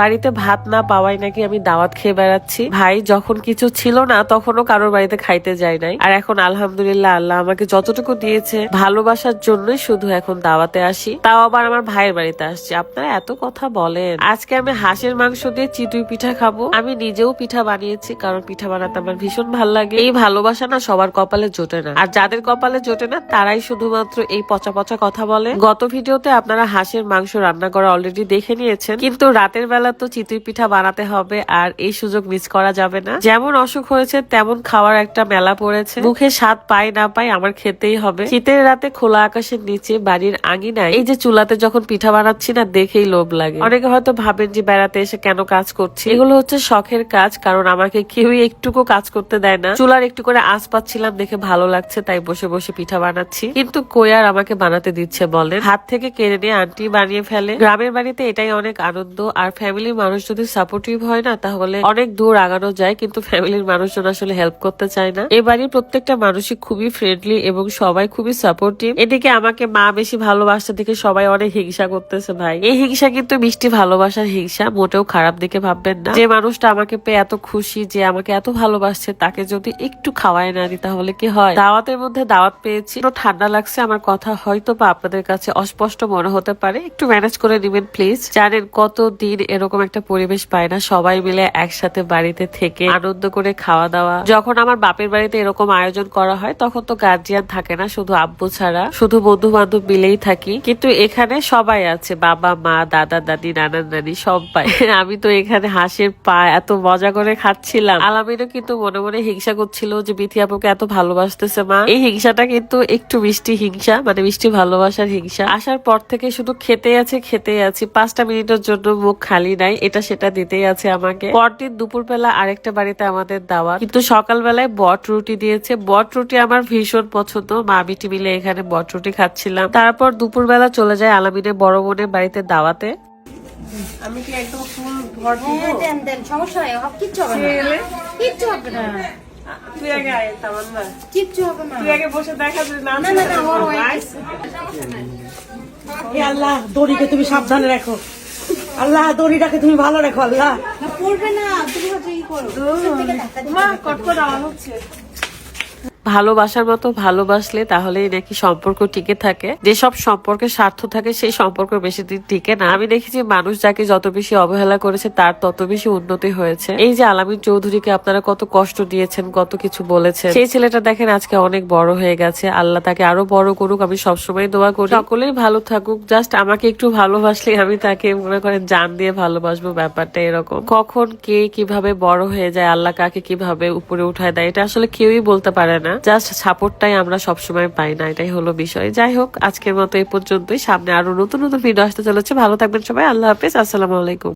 বাড়িতে ভাত না পাওয়াই নাকি আমি দাওয়াত খেয়ে বেড়াচ্ছি। ভাই, যখন কিছু ছিল না, তখনও কারোর বাড়িতে খাইতে যাই নাই। আর এখন আলহামদুলিল্লাহ আল্লাহ আমাকে যতটুকু দিয়েছে, ভালোবাসার জন্যই শুধু এখন দাওয়াতে আসি। তাও আবার আমার ভাইয়ের বাড়িতে আসছি। আপনারা এত কথা বলেন। আজকে আমি হাঁসের মাংস দিয়ে চিতুই পিঠা খাব। আমি নিজেও পিঠা বানিয়েছি, কারণ পিঠা বানাতে আমার ভীষণ ভালো লাগে। এই ভালোবাসা না সবার কপালে জোটে না। আর যাদের কপালে জোটে না, তারাই শুধুমাত্র এই পচা পচা কথা বলে। গত ভিডিওতে আপনারা হাঁসের মাংস রান্না করা অলরেডি দেখে নিয়েছেন। কিন্তু রাতের বেলা তো চিতুই পিঠা বানাতে হবে আর এই সুযোগ মিস করা যাবে না। যেমন অসুখ হয়েছে, তেমন খাওয়ার একটা মেলা পড়েছে। মুখে স্বাদ পাই না পাই আমার খেতেই হবে। শীতের রাতে খোলা আকাশের নিচে বাড়ির আঙিনায় এই যে চুলাতে যখন পিঠা বানাচ্ছি না, দেখেই লোভ লাগে। অনেকে হয়তো ভাবেন যে বেড়াতে এসে কেন কাজ করছি? এগুলো হচ্ছে শখের কাজ, কারণ আমাকে কেউই একটুকু কাজ করতে দেয় না। চুলার একটু করে আস পাচ্ছিলাম, দেখে ভালো লাগছে, তাই বসে বসে পিঠা বানাচ্ছি। কিন্তু কই আর আমাকে বানাতে দিচ্ছে বলেন? হাত থেকে কেড়ে নিয়ে আন্টি বানিয়ে ফেলে। গ্রামের বাড়িতে এটাই অনেক আনন্দ, আর ফ্যামিলির মানুষ যদি সাপোর্টিভ হয় না, তাহলে অনেক দূর আগানো যায়, কিন্তু ফ্যামিলির মানুষজন আসলে হেল্প করতে চায় না। এই বাড়ির প্রত্যেকটা মানুষই খুবই ফ্রেন্ডলি এবং সবাই খুবই সাপোর্টিভ এদিকে আমাকে মা বেশি ভালোবাসতে দেখে সবাই অনেক হিংসা করতেছে ভাই। এই হিংসা কিন্তু মিষ্টি ভালোবাসার হিংসা, মোটেও খারাপ দিকে ভাববেন না। যে মানুষটা আমাকে পেয়ে এত খুশি, যে আমাকে এত ভালোবাসছে, তাকে যদি একটু খাওয়ায় না দিই, তাহলে কি হয়? দাওয়াতের মধ্যে দাওয়াত পেয়েছি। ঠান্ডা লাগছে, আমার কথা হয়তো বা আপনাদের কাছে অস্পষ্ট মনে হতে পারে। একটু ম্যানেজ করে নেবেন প্লিজ জানেন কত দিন এরকম একটা পরিবেশ পায় না। সবাই মিলে একসাথে বাড়িতে থেকে আনন্দ করে খাওয়া দাওয়া। যখন আমার বাপের বাড়িতে এরকম আয়োজন করা হয়, তখন তো গার্জিয়ান থাকে না, শুধু আব্বু ছাড়া। শুধু বন্ধু বান্ধব মিলেই থাকি। কিন্তু এখানে সবাই আছে, বাবা, মা, দাদা, দাদি নানা নানি সবাই আমি তো এখানে হাঁসের পা এত মজা করে খাচ্ছিলাম। আলামিনও কিন্তু মনে মনে হিংসা করছিল যে, বিথি আপুকে এত ভালোবাসতেছে মা। এই হিংসাটা কিন্তু একটু মিষ্টি হিংসা মানে মিষ্টি ভালোবাসার হিংসা। আসার পর থেকে শুধু খেতে আছে খেতে আছি। পাঁচটা মিনিটের জন্য মুখ খালি নাই এটা সেটা দিতেই আছে আমাকে। পরদিন দুপুরবেলা আরেকটা বাড়িতে আমাদের দাওয়া কিন্তু সকালবেলায় বট রুটি দিয়েছে। বট রুটি আমার ভীষণ পছন্দ। মা বিটি মিলে এখানে বট রুটি খাচ্ছিলাম। তারপর দুপুরবেলা চলে যায় আলামিনের বড় বোনের বাড়িতে দাওয়াতে। আমি কি একদম ফুল ভর হ্যাঁ, দেন দেন সমস্যা নাই হবে কিচ্ছু হবে না। কিচ্ছু হবে না। তুই আগে আয় তামান্না। কিচ্ছু হবে না। তুই আগে বসে দেখা নাম না না না ওর। হে আল্লাহ দড়িকে তুমি সাবধানে রাখো। আল্লাহ দড়িটাকে তুমি ভালো রেখো আল্লাহ। না পড়বে না তুমি হচ্ছে কি করো। মা কটকট আওয়াজ হচ্ছে। ভালোবাসার মতো ভালোবাসলে তাহলেই নাকি সম্পর্ক টিকে থাকে। যেসব সম্পর্কে স্বার্থ থাকে, সেই সম্পর্ক বেশি দিন টিকে না। আমি দেখেছি মানুষ যাকে যত বেশি অবহেলা করেছে, তার তত বেশি উন্নতি হয়েছে। এই যে আলামিন চৌধুরীকে আপনারা কত কষ্ট দিয়েছেন, কত কিছু বলেছেন। সেই ছেলেটা দেখেন আজকে অনেক বড় হয়ে গেছে। আল্লাহ তাকে আরও বড় করুক, আমি সবসময় দোয়া করি। সকলেই ভালো থাকুক, জাস্ট আমাকে একটু ভালোবাসলে আমি তাকে মনে করেন জান দিয়ে ভালোবাসবো ব্যাপারটা এরকম। কখন কে কীভাবে বড় হয়ে যায়, আল্লাহ কাকে কীভাবে উপরে উঠায় দেয়, এটা আসলে কেউই বলতে পারে না। জাস্ট সাপোর্টটাই আমরা সবসময় পাই না, এটাই হলো বিষয়। যাই হোক, আজকের মতো এই পর্যন্তই। সামনে আরও নতুন নতুন ভিডিও আসতে চলেছে। ভালো থাকবেন সবাই। আল্লাহ হাফিজ। আসসালামু আলাইকুম।